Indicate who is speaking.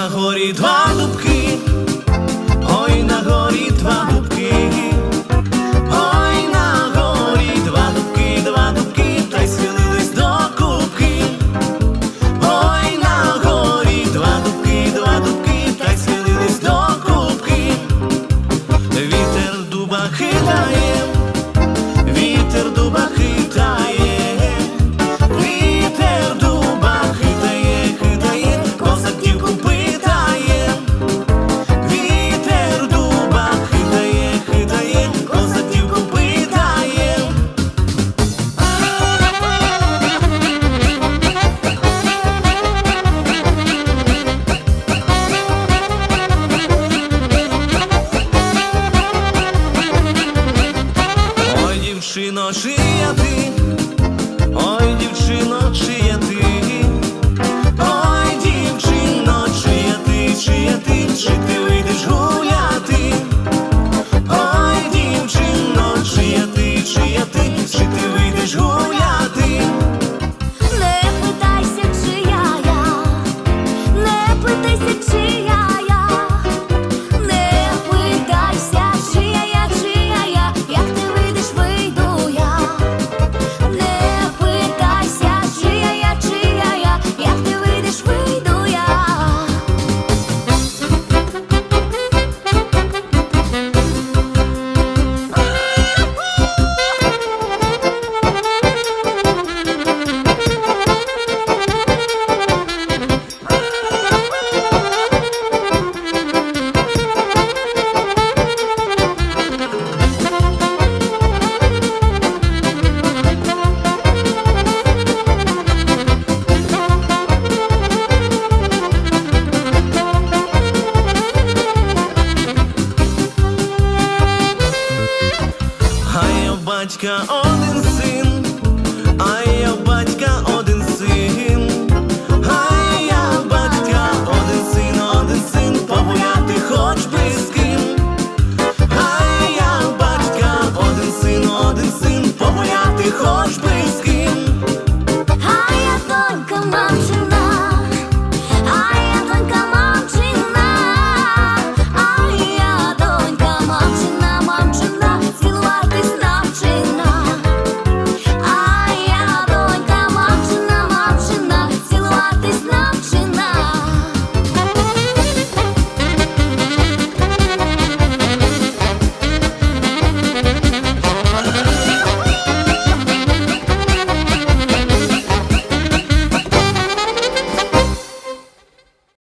Speaker 1: на горі два дубки, дівчино, Kaçka aldın